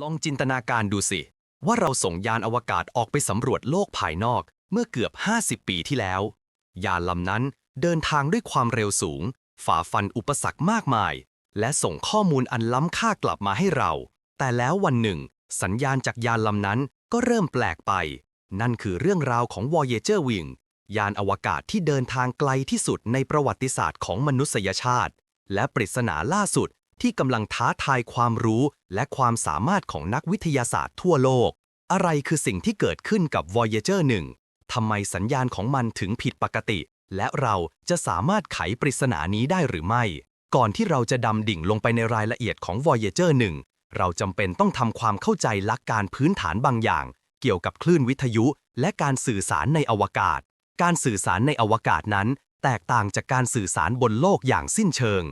ลองจินตนาการดูสิ ว่าเราส่งยานอวกาศออกไปสำรวจโลกภายนอกเมื่อเกือบ 50 ปีที่แล้ว ยานลำนั้นเดินทางด้วยความเร็วสูง ฝ่าฟันอุปสรรคมากมาย และส่งข้อมูลอันล้ำค่ากลับมาให้เรา แต่แล้ววันหนึ่ง สัญญาณจากยานลำนั้นก็เริ่มแปลกไป นั่นคือเรื่องราวของ Voyager Wing ยานอวกาศที่เดินทางไกลที่สุดในประวัติศาสตร์ของมนุษยชาติ และปริศนาล่าสุด ที่กำลังท้าทายความรู้และความสามารถของนักวิทยาศาสตร์ทั่วโลก อะไรคือสิ่งที่เกิดขึ้นกับ Voyager 1ทำไมสัญญาณของมันถึงผิดปกติ และเราจะสามารถไขปริศนานี้ได้หรือไม่ ก่อนที่เราจะดำดิ่งลงไปในรายละเอียดของ Voyager 1 เราจำเป็นต้องทำความเข้าใจหลักการพื้นฐานบางอย่าง เกี่ยวกับคลื่นวิทยุ และการสื่อสารในอวกาศ การสื่อสารในอวกาศนั้น แตกต่างจากการสื่อสารบนโลกอย่างสิ้นเชิง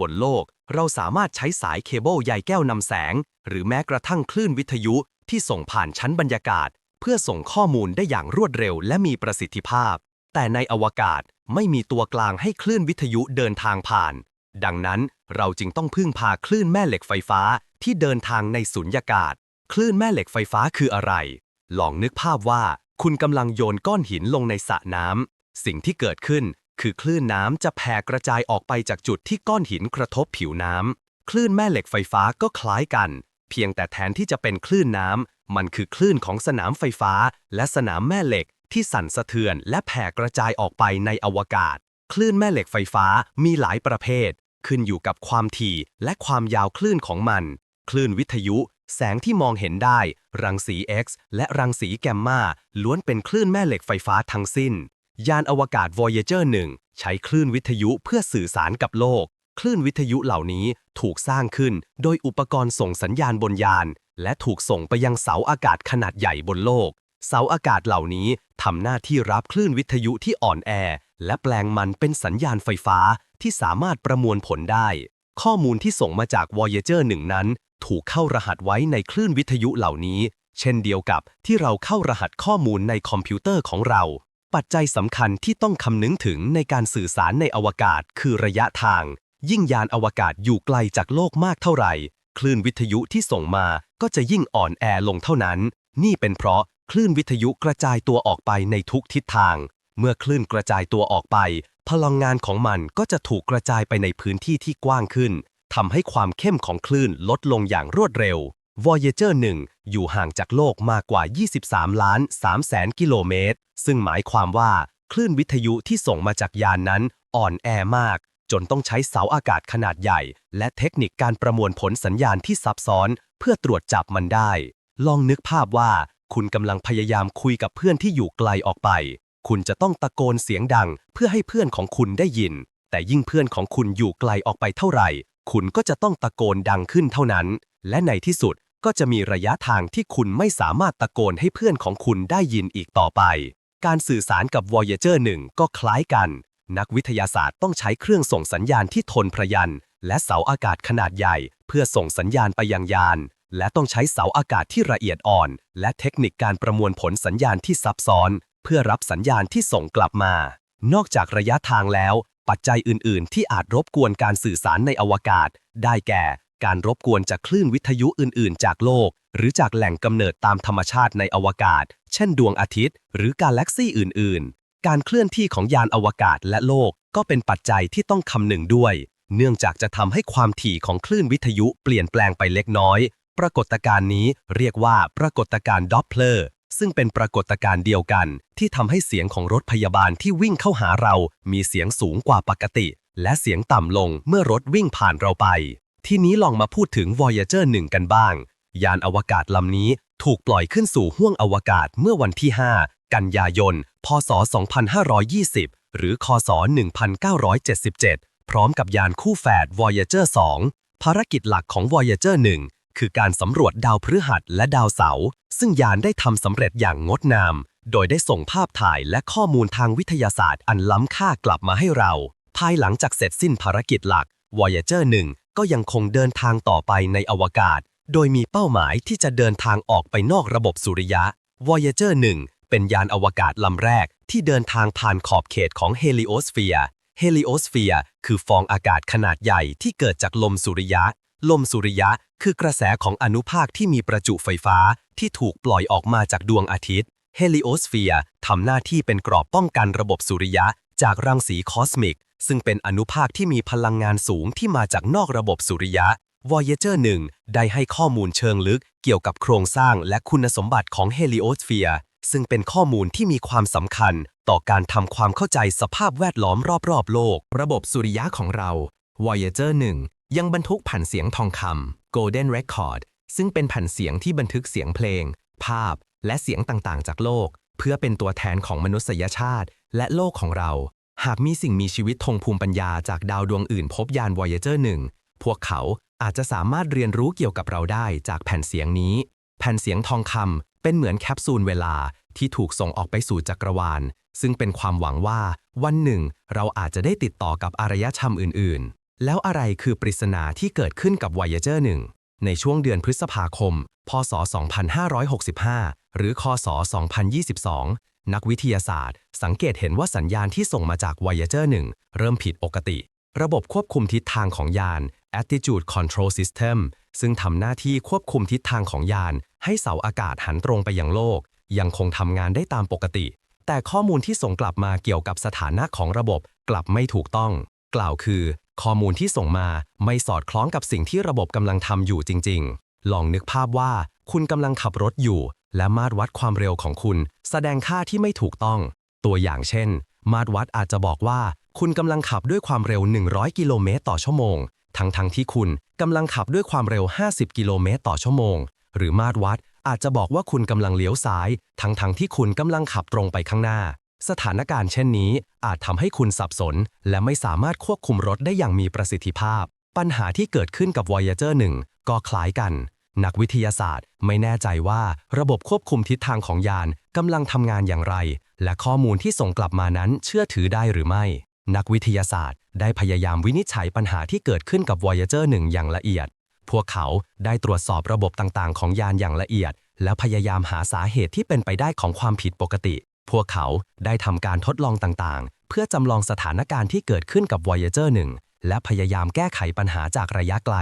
บนโลก เราสามารถใช้สายเคเบิลใยแก้วนำแสง หรือแม้กระทั่งคลื่นวิทยุที่ส่งผ่านชั้นบรรยากาศ เพื่อส่งข้อมูลได้อย่างรวดเร็วและมีประสิทธิภาพ แต่ในอวกาศไม่มีตัวกลางให้คลื่นวิทยุเดินทางผ่าน ดังนั้นเราจึงต้องพึ่งพาคลื่นแม่เหล็กไฟฟ้าที่เดินทางในสุญญากาศ คลื่นแม่เหล็กไฟฟ้าคืออะไร ลองนึกภาพว่า คุณกำลังโยนก้อนหินลงในสระน้ำสิ่งที่เกิดขึ้น คือคลื่นน้ำจะแผ่กระจายออกไปจากจุดที่ก้อนหินกระทบผิวน้ำ คลื่นแม่เหล็กไฟฟ้าก็คล้ายกัน เพียงแต่แทนที่จะเป็นคลื่นน้ำ มันคือคลื่นของสนามไฟฟ้า และสนามแม่เหล็กที่สั่นสะเทือน และแผ่กระจายออกไปในอวกาศ คลื่นแม่เหล็กไฟฟ้ามีหลายประเภท ขึ้นอยู่กับความถี่และความยาวคลื่นของมัน คลื่นวิทยุ แสงที่มองเห็นได้ รังสี X และรังสีแกมมาล้วนเป็นคลื่นแม่เหล็กไฟฟ้าทั้งสิ้น ยานอวกาศ Voyager 1 ใช้คลื่นวิทยุเพื่อสื่อสารกับโลก คลื่นวิทยุเหล่านี้ถูกสร้างขึ้นโดยอุปกรณ์ส่งสัญญาณบนยาน และถูกส่งไปยังเสาอากาศขนาดใหญ่บนโลก เสาอากาศเหล่านี้ทำหน้าที่รับคลื่นวิทยุที่อ่อนแอ และแปลงมันเป็นสัญญาณไฟฟ้าที่สามารถประมวลผลได้ ข้อมูลที่ส่งมาจาก Voyager 1 นั้น ถูกเข้ารหัสไว้ในคลื่นวิทยุเหล่านี้ เช่นเดียวกับที่เราเข้ารหัสข้อมูลในคอมพิวเตอร์ของเรา ปัจจัยสำคัญที่ต้องคำนึงถึงในการสื่อสารในอวกาศคือระยะทาง ยิ่งยานอวกาศอยู่ไกลจากโลกมากเท่าไหร่ คลื่นวิทยุที่ส่งมาก็จะยิ่งอ่อนแอลงเท่านั้น นี่เป็นเพราะคลื่นวิทยุกระจายตัวออกไปในทุกทิศทาง เมื่อคลื่นกระจายตัวออกไป พลังงานของมันก็จะถูกกระจายไปในพื้นที่ที่กว้างขึ้นทำให้ความเข้มของคลื่นลดลงอย่างรวดเร็ว Voyager 1 อยู่ห่างจากโลกมากกว่า 23 ล้าน3แสนกิโลเมตร ซึ่งหมายความว่าคลื่นวิทยุที่ส่งมาจากยานนั้นอ่อนแอมาก จนต้องใช้เสาอากาศขนาดใหญ่ และเทคนิคการประมวลผลสัญญาณที่ซับซ้อน เพื่อตรวจจับมันได้ ลองนึกภาพว่า คุณกำลังพยายามคุยกับเพื่อนที่อยู่ไกลออกไป คุณจะต้องตะโกนเสียงดัง เพื่อให้เพื่อนของคุณได้ยิน แต่ยิ่งเพื่อนของคุณอยู่ไกลออกไปเท่าไหร่ คุณก็จะต้องตะโกนดังขึ้นเท่านั้น และในที่สุด ก็จะมีระยะทางที่คุณไม่สามารถตะโกนให้เพื่อนของคุณได้ยินอีกต่อไป การสื่อสารกับ Voyager 1 ก็คล้ายกัน นักวิทยาศาสตร์ต้องใช้เครื่องส่งสัญญาณที่ทนพยัน และเสาอากาศขนาดใหญ่ เพื่อส่งสัญญาณไปยังยาน และต้องใช้เสาอากาศที่ละเอียดอ่อน และเทคนิคการประมวลผลสัญญาณที่ซับซ้อน เพื่อรับสัญญาณที่ส่งกลับมา นอกจากระยะทางแล้ว ปัจจัยอื่น ๆ ที่อาจรบกวนการสื่อสารในอวกาศ ได้แก่ การรบกวนจากคลื่นวิทยุอื่น ๆ จากโลก หรือจากแหล่งกำเนิดตามธรรมชาติในอวกาศ เช่นดวงอาทิตย์ หรือกาแล็กซี่อื่น ๆ การเคลื่อนที่ของยานอวกาศและโลกก็เป็นปัจจัยที่ต้องคำนึงด้วย เนื่องจากจะทำให้ความถี่ของคลื่นวิทยุเปลี่ยนแปลงไปเล็กน้อย ปรากฏการณ์นี้เรียกว่าปรากฏการณ์ดอปเพลอร์ซึ่งเป็นปรากฏการณ์เดียวกัน ที่ทำให้เสียงของรถพยาบาลที่วิ่งเข้าหาเรา มีเสียงสูงกว่าปกติ และเสียงต่ำลงเมื่อรถวิ่งผ่านเราไป ทีนี้ลองมาพูดถึง Voyager 1 กันบ้าง ยานอวกาศลำนี้ถูกปล่อยขึ้นสู่ห้วงอวกาศเมื่อวันที่ 5 กันยายน พศ 2520 หรือ คศ 1977 พร้อมกับยานคู่แฝด Voyager 2 ภารกิจหลักของ Voyager 1 คือการสำรวจดาวพฤหัสและดาวเสาร์ซึ่งยานได้ทำสำเร็จอย่างงดงาม โดยได้ส่งภาพถ่ายและข้อมูลทางวิทยาศาสตร์อันล้ำค่ากลับมาให้เรา ภายหลังจากเสร็จสิ้นภารกิจหลัก Voyager 1 ก็ยังคงเดินทางต่อไปในอวกาศ โดยมีเป้าหมายที่จะเดินทางออกไปนอกระบบสุริยะ Voyager 1 เป็นยานอวกาศลำแรกที่เดินทางผ่านขอบเขตของเฮลิโอสเฟียร์เฮลิโอสเฟียร์คือฟองอากาศขนาดใหญ่ที่เกิดจากลมสุริยะ ลมสุริยะคือกระแสของอนุภาคที่มีประจุไฟฟ้าที่ถูกปล่อยออกมาจากดวงอาทิตย์ เฮลิโอสเฟียร์ทำหน้าที่เป็นกรอบป้องกันระบบสุริยะ จากรังสีคอสมิก ซึ่งเป็นอนุภาคที่มีพลังงานสูงที่มาจากนอกระบบสุริยะ Voyager 1 ได้ให้ข้อมูลเชิงลึกเกี่ยวกับโครงสร้างและคุณสมบัติของเฮลิโอสเฟียร์ซึ่งเป็นข้อมูลที่มีความสำคัญต่อการทำความเข้าใจสภาพแวดล้อมรอบๆ โลก ระบบสุริยะของเรา Voyager 1 ยังบรรทุกแผ่นเสียงทองคำ Golden Record ซึ่งเป็นแผ่นเสียงที่บันทึกเสียงเพลง ภาพ และเสียงต่างๆ จากโลก เพื่อเป็นตัวแทนของมนุษยชาติ และโลกของเรา หากมีสิ่งมีชีวิตทงภูมิปัญญาจากดาวดวงอื่นพบยาน Voyager 1 พวกเขาอาจจะสามารถเรียนรู้เกี่ยวกับเราได้จากแผ่นเสียงนี้ แผ่นเสียงทองคำเป็นเหมือนแคปซูลเวลาที่ถูกส่งออกไปสู่จักรวาล ซึ่งเป็นความหวังว่าวันหนึ่ง เราอาจจะได้ติดต่อกับอารยธรรมอื่น ๆ แล้วอะไรคือปริศนาที่เกิดขึ้นกับ Voyager 1 ในช่วงเดือนพฤษภาคม พศ 2565 หรือ คศ 2022 นักวิทยาศาสตร์ สังเกตเห็นว่าสัญญาณที่ส่งมาจาก Voyager 1 เริ่มผิดปกติ ระบบควบคุมทิศทางของยาน Attitude Control System ซึ่งทำหน้าที่ควบคุมทิศทางของยาน ให้เสาอากาศหันตรงไปยังโลก ยังคงทำงานได้ตามปกติ แต่ข้อมูลที่ส่งกลับมาเกี่ยวกับสถานะของระบบกลับไม่ถูกต้อง กล่าวคือ ข้อมูลที่ส่งมาไม่สอดคล้องกับสิ่งที่ระบบกำลังทำอยู่จริง ๆ ลองนึกภาพว่า คุณกำลังขับรถอยู่ และมาตรวัดความเร็วของคุณ แสดงค่าที่ไม่ถูกต้อง ตัวอย่างเช่น มาตรวัดอาจจะบอกว่า คุณกำลังขับด้วยความเร็ว 100 กิโลเมตรต่อชั่วโมง ทั้งๆทที่คุณกำลังขับด้วยความเร็ว 50 กิโลเมตรต่อชั่วโมง หรือมาตรวัดอาจจะบอกว่าคุณกำลังเลี้ยวซ้าย ทั้งๆทที่คุณกำลังขับตรงไปข้างหน้า สถานการณ์เช่นนี้ อาจทำให้คุณสับสน และไม่สามารถควบคุมรถได้อย่างมีประสิทธิภาพ ปัญหาที่เกิดขึ้นกับ Voyager 1 ก็คล้ายกัน นักวิทยาศาสตร์ไม่แน่ใจว่าระบบควบคุมทิศทางของยานกำลังทำงานอย่างไร และข้อมูลที่ส่งกลับมานั้นเชื่อถือได้หรือไม่ นักวิทยาศาสตร์ ได้พยายามวินิจฉัยปัญหาที่เกิดขึ้นกับ Voyager 1 อย่างละเอียด พวกเขาได้ตรวจสอบระบบต่างๆ ของยานอย่างละเอียด และพยายามหาสาเหตุที่เป็นไปได้ของความผิดปกติ พวกเขาได้ทำการทดลองต่างๆ เพื่อจำลองสถานการณ์ที่เกิดขึ้นกับ Voyager 1 และพยายามแก้ไขปัญหาจากระยะไกล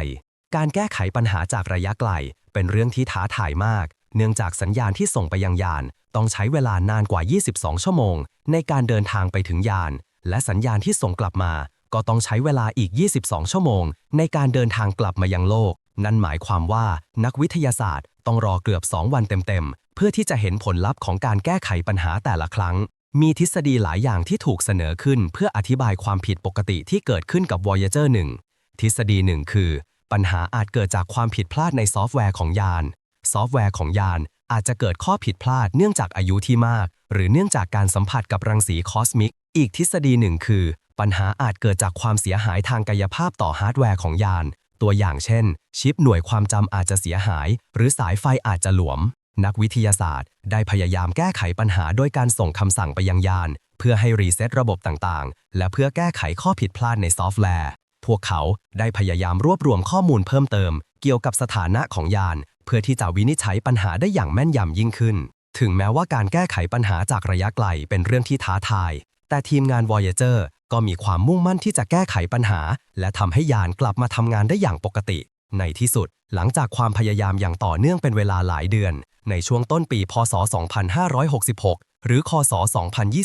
การแก้ไขปัญหาจากระยะไกล เป็นเรื่องที่ท้าทายมาก เนื่องจากสัญญาณที่ส่งไปยังยาน ต้องใช้เวลานานกว่า 22 ชั่วโมง ในการเดินทางไปถึงยาน และสัญญาณที่ส่งกลับมา ก็ต้องใช้เวลาอีก 22 ชั่วโมง ในการเดินทางกลับมายังโลก นั่นหมายความว่านักวิทยาศาสตร์ ต้องรอเกือบ 2 วันเต็มๆ เพื่อที่จะเห็นผลลัพธ์ของการแก้ไขปัญหาแต่ละครั้งมีทฤษฎีหลายอย่างที่ถูกเสนอขึ้นเพื่ออธิบายความผิดปกติที่เกิดขึ้นกับ Voyager 1 ทฤษฎีหนึ่งคือ ปัญหาอาจเกิดจากความผิดพลาดในซอฟต์แวร์ของยาน ซอฟต์แวร์ของยานอาจจะเกิดข้อผิดพลาดเนื่องจากอายุที่มาก หรือเนื่องจากการสัมผัสกับรังสีคอสมิก อีกทฤษฎีหนึ่งคือ ปัญหาอาจเกิดจากความเสียหายทางกายภาพต่อฮาร์ดแวร์ของยาน ตัวอย่างเช่น ชิปหน่วยความจำอาจจะเสียหาย หรือสายไฟอาจจะหลวม นักวิทยาศาสตร์ ได้พยายามแก้ไขปัญหาโดยการส่งคำสั่งไปยังยาน เพื่อให้รีเซ็ตระบบต่างๆ และเพื่อแก้ไขข้อผิดพลาดในซอฟต์แวร์ พวกเขาได้พยายามรวบรวมข้อมูลเพิ่มเติม เกี่ยวกับสถานะของยาน เพื่อที่จะวินิจฉัยปัญหาได้อย่างแม่นยำยิ่งขึ้น ถึงแม้ว่าการแก้ไขปัญหาจากระยะไกลเป็นเรื่องที่ท้าทาย แต่ทีมงาน Voyager ก็มีความมุ่งมั่นที่จะแก้ไขปัญหา และทำให้ยานกลับมาทำงานได้อย่างปกติ ในที่สุด หลังจากความพยายามอย่างต่อเนื่องเป็นเวลาหลายเดือน ในช่วงต้นปี พศ 2566 หรือ คศ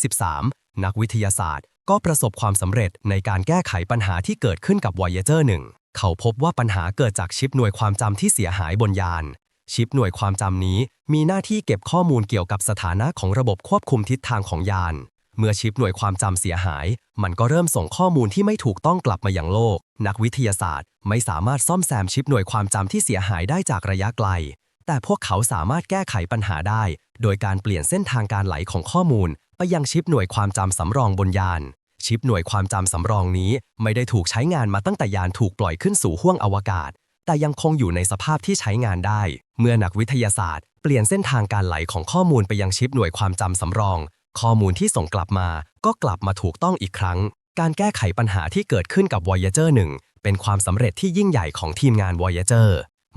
2023 นักวิทยาศาสตร์ ก็ประสบความสำเร็จในการแก้ไขปัญหาที่เกิดขึ้นกับ Voyager 1 เขาพบว่าปัญหาเกิดจากชิปหน่วยความจำที่เสียหายบนยาน ชิปหน่วยความจำนี้มีหน้าที่เก็บข้อมูลเกี่ยวกับสถานะของระบบควบคุมทิศทางของยาน เมื่อชิปหน่วยความจำเสียหาย มันก็เริ่มส่งข้อมูลที่ไม่ถูกต้องกลับมาอย่างโลก นักวิทยาศาสตร์ ไม่สามารถซ่อมแซมชิปหน่วยความจำที่เสียหายได้จากระยะไกล แต่พวกเขาสามารถแก้ไขปัญหาได้ โดยการเปลี่ยนเส้นทางการไหลของข้อมูลไปยังชิปหน่วยความจำสำรองบนยาน ชิปหน่วยความจำสำรองนี้ ไม่ได้ถูกใช้งานมาตั้งแต่ยานถูกปล่อยขึ้นสู่ห้วงอวกาศ แต่ยังคงอยู่ในสภาพที่ใช้งานได้ เมื่อนักวิทยาศาสตร์เปลี่ยนเส้นทางการไหลของข้อมูลไปยังชิปหน่วยความจำสำรอง ข้อมูลที่ส่งกลับมา ก็กลับมาถูกต้องอีกครั้ง การแก้ไขปัญหาที่เกิดขึ้นกับ Voyager 1 เป็นความสำเร็จที่ยิ่งใหญ่ของทีมงาน Voyager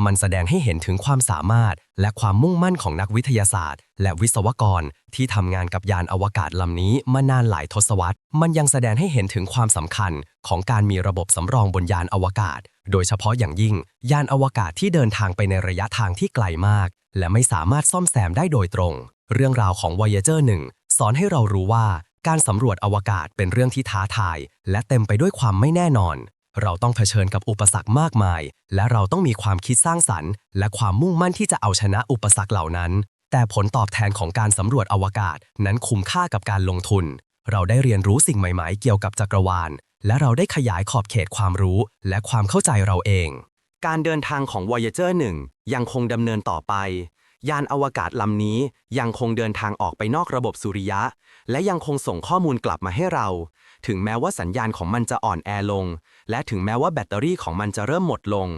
มันแสดงให้เห็นถึงความสามารถ และความมุ่งมั่นของนักวิทยาศาสตร์ และวิศวกร ที่ทำงานกับยานอวกาศลำนี้มานานหลายทศวรรษ มันยังแสดงให้เห็นถึงความสำคัญ ของการมีระบบสำรองบนยานอวกาศ โดยเฉพาะอย่างยิ่ง ยานอวกาศที่เดินทางไปในระยะทางที่ไกลมาก และไม่สามารถซ่อมแซมได้โดยตรง เรื่องราวของ Voyager 1 สอนให้เรารู้ว่าการสำรวจอวกาศเป็นเรื่องที่ท้าทาย และเต็มไปด้วยความไม่แน่นอน เราต้องเผชิญกับอุปสรรคมากมาย และเราต้องมีความคิดสร้างสรรค์ และความมุ่งมั่นที่จะเอาชนะอุปสรรคเหล่านั้น แต่ผลตอบแทนของการสำรวจอวกาศนั้นคุ้มค่ากับการลงทุน เราได้เรียนรู้สิ่งใหม่ๆ เกี่ยวกับจักรวาล และเราได้ขยายขอบเขตความรู้ และความเข้าใจเราเอง การเดินทางของ Voyager 1 ยังคงดำเนินต่อไป ยานอวกาศลำนี้ยังคงเดินทางออกไปนอกระบบสุริยะ และยังคงส่งข้อมูลกลับมาให้เรา ถึงแม้ว่าสัญญาณของมันจะอ่อนแอลง และถึงแม้ว่าแบตเตอรี่ของมันจะเริ่มหมดลง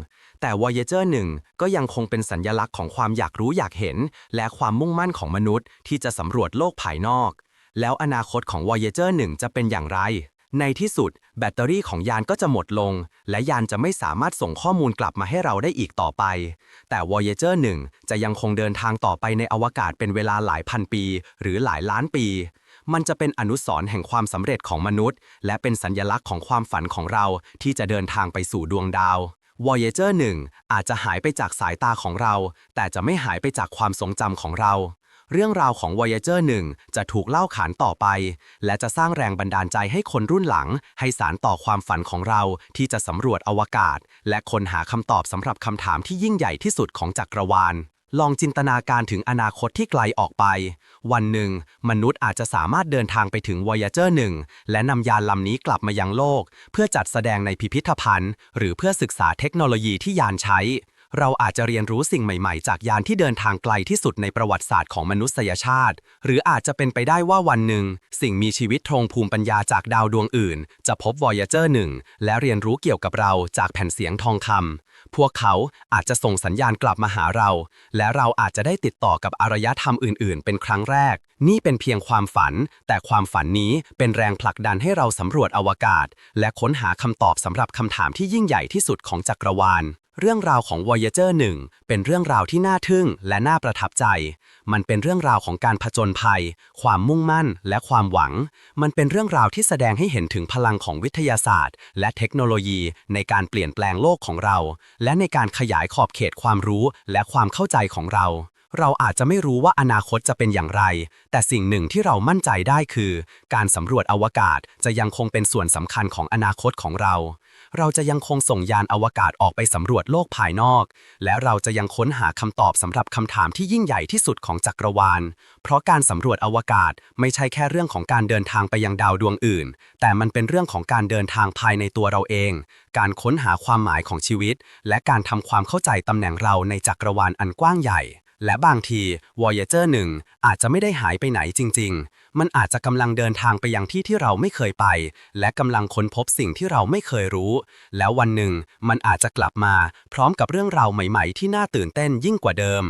แต่ Voyager 1 ก็ยังคงเป็นสัญญลักษณ์ของความอยากรู้อยากเห็น และความมุ่งมั่นของมนุษย์ ที่จะสำรวจโลกภายนอก แล้วอนาคตของ Voyager 1 จะเป็นอย่างไร ในที่สุด แบตเตอรี่ของยานก็จะหมดลง และยานจะไม่สามารถส่งข้อมูลกลับมาให้เราได้อีกต่อไป แต่ Voyager 1 จะยังคงเดินทางต่อไปในอวกาศเป็นเวลาหลายพันปี หรือหลายล้านปี มันจะเป็นอนุสรณ์แห่งความสำเร็จของมนุษย์ และเป็นสัญญลักษณ์ของความฝันของเราที่จะเดินทางไปสู่ดวงดาว Voyager 1 อาจจะหายไปจากสายตาของเรา แต่จะไม่หายไปจากความทรงจำของเรา เรื่องราวของ Voyager 1 จะถูกเล่าขานต่อไป และจะสร้างแรงบันดาลใจให้คนรุ่นหลัง ให้สารต่อความฝันของเราที่จะสำรวจอวกาศ และค้นหาคำตอบสำหรับคำถามที่ยิ่งใหญ่ที่สุดของจักรวาลลองจินตนาการถึงอนาคตที่ไกลออกไป วันหนึ่ง มนุษย์อาจจะสามารถเดินทางไปถึง Voyager 1 และนำยานลำนี้กลับมายังโลก เพื่อจัดแสดงในพิพิธภัณฑ์ หรือเพื่อศึกษาเทคโนโลยีที่ยานใช้ เราอาจจะเรียนรู้สิ่งใหม่ๆ จากยานที่เดินทางไกลที่สุดในประวัติศาสตร์ของมนุษยชาติ หรืออาจจะเป็นไปได้ว่าวันหนึ่ง สิ่งมีชีวิตทรงภูมิปัญญาจากดาวดวงอื่น จะพบ Voyager 1 และเรียนรู้เกี่ยวกับเราจากแผ่นเสียงทองคำพวกเขาอาจจะส่งสัญญาณกลับมาหาเรา และเราอาจจะได้ติดต่อกับอารยธรรมอื่น ๆ เป็นครั้งแรก นี่เป็นเพียงความฝัน แต่ความฝันนี้เป็นแรงผลักดันให้เราสำรวจอวกาศ และค้นหาคำตอบสำหรับคำถามที่ยิ่งใหญ่ที่สุดของจักรวาล เรื่องราวของ Voyager 1 เป็นเรื่องราวที่น่าทึ่งและน่าประทับใจ มันเป็นเรื่องราวของการผจญภัย ความมุ่งมั่น และความหวัง มันเป็นเรื่องราวที่แสดงให้เห็นถึงพลังของวิทยาศาสตร์ และเทคโนโลยีในการเปลี่ยนแปลงโลกของเรา และในการขยายขอบเขตความรู้และความเข้าใจของเราเราอาจจะไม่รู้ว่าอนาคตจะเป็นอย่างไร แต่สิ่งหนึ่งที่เรามั่นใจได้คือ การสำรวจอวกาศจะยังคงเป็นส่วนสำคัญของอนาคตของเรา เราจะยังคงส่งยานอวกาศออกไปสำรวจโลกภายนอก และเราจะยังค้นหาคำตอบสำหรับคำถามที่ยิ่งใหญ่ที่สุดของจักรวาล เพราะการสำรวจอวกาศไม่ใช่แค่เรื่องของการเดินทางไปยังดาวดวงอื่น แต่มันเป็นเรื่องของการเดินทางภายในตัวเราเอง การค้นหาความหมายของชีวิต และการทำความเข้าใจตำแหน่งเราในจักรวาลอันกว้างใหญ่ และบางที Voyager 1 อาจจะไม่ได้หายไปไหนจริง ๆ มันอาจจะกำลังเดินทางไปยังที่ที่เราไม่เคยไป และกำลังค้นพบสิ่งที่เราไม่เคยรู้ แล้ววันหนึ่งมันอาจจะกลับมา พร้อมกับเรื่องราวใหม่ ๆ ที่น่าตื่นเต้นยิ่งกว่าเดิม